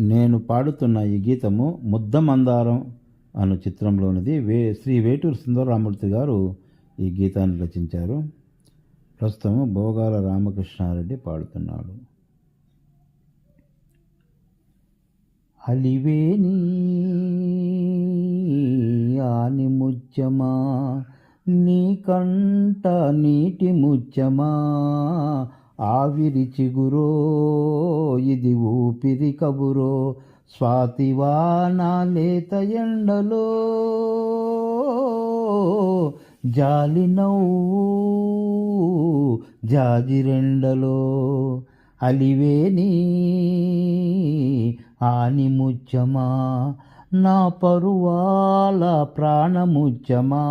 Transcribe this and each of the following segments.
నేను పాడుతున్న ఈ గీతము ముద్దమందారం అను చిత్రంలోనిది. వే శ్రీ వేటూరు సుందరరామూర్తి గారు ఈ గీతాన్ని రచించారు. ప్రస్తుతము భోగాల రామకృష్ణారెడ్డి పాడుతున్నాడు. అలివేని ఆని ముచ్చమా నీ కంట నీటి ముచ్చమా ఆవిరి చిగురో ఇది ఊపిరి కబురో స్వాతివాన లేత ఎండలో. జాలి నవ్వు జాజిరెండలో అలివేని ఆని ముచ్చమా నా పరువాల ప్రాణముచ్చమా.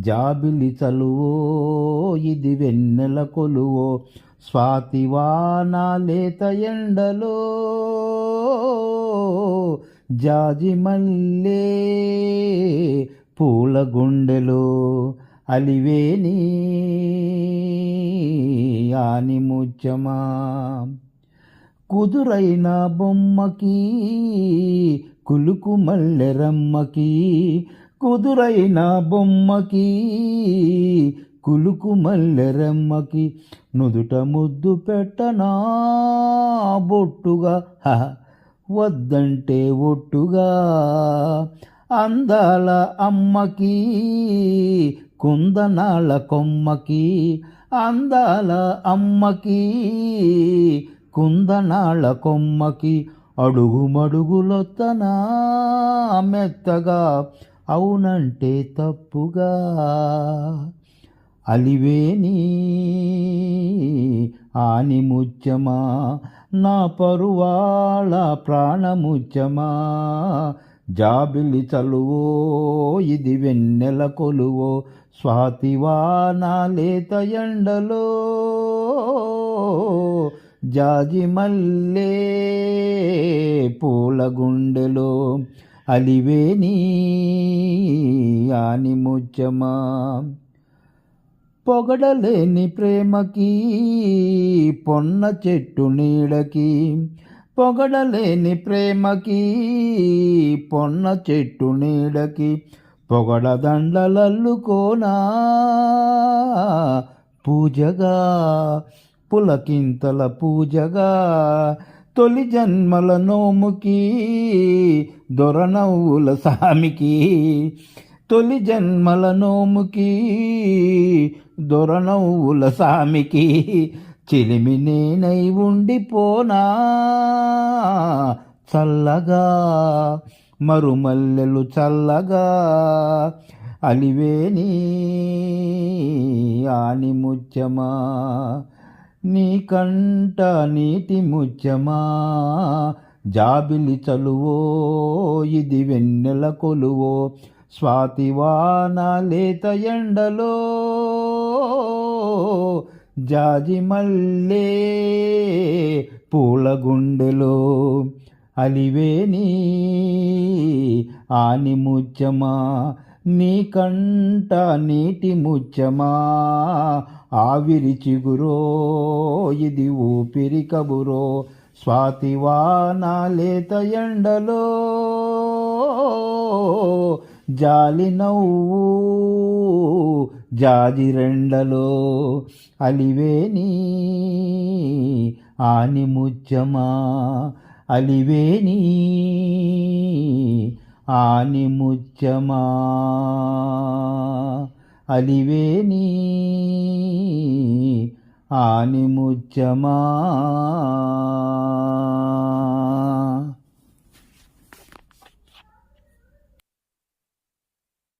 జాబిలి చలువో ఇది వెన్నెల కొలువో స్వాతివాన లేత ఎండలో. జాజి మల్లే పూల గుండెలో అలివేని ఆని ముచ్చమా. కుదురైన బొమ్మకి కులుకు మల్లెరమ్మకి కుదురైన బొమ్మకి కులుకు మల్లెరమ్మకి నుదుట ముద్దు పెట్టనా బొట్టుగా? వద్దంటే ఒట్టుగా? అందాల అమ్మకి కుందనాళ కొమ్మకి అందాల అమ్మకి కుందనాళ్ళ కొమ్మకి అడుగుమడుగులొత్తనా మెత్తగా? అవునంటే తప్పుగా. అలివేని ఆని ముచ్చమా నా పరువాళ ప్రాణముచ్చమా జాబిలి చలువో ఇది వెన్నెల కొలువో స్వాతివాన లేత ఎండలో. జాజి మల్లే పూల గుండెలో అలివేని ఆని ముచ్చమా పొగడలేని ప్రేమకి పొన్న చెట్టు నీడకి పొగడలేని ప్రేమకి పొన్న చెట్టు నీడకి పొగడదండలల్లుకోనా పూజగా పులకింతల పూజగా తొలి జన్మల నోముకి దొరనవ్వుల సామికి. తొలి జన్మల నోముకి దొరనవ్వుల సామికి. చిలిమి నేనై ఉండిపోనా చల్లగా మరుమల్లెలు చల్లగా అలివేని ఆని ముచ్చమా నీ కంట నీటి ముచ్చమా జాబిలి చలువో ఇది వెన్నెల కొలువో. స్వాతివాన లేత ఎండలో జాజి మల్లే పూల గుండెలో. అలివేని ఆని ముచ్చమా నీ కంట నీటి ముచ్చమా ఆవిరి చిగురో ఇది ఊపిరి కబురో. స్వాతివాన లేత ఎండలో జాలి నవ్వు జాజిరెండలో అలివేని ఆని ముచ్చమా అలివేని ఆని ముచ్చమా అలివేని ఆని ముచ్చమా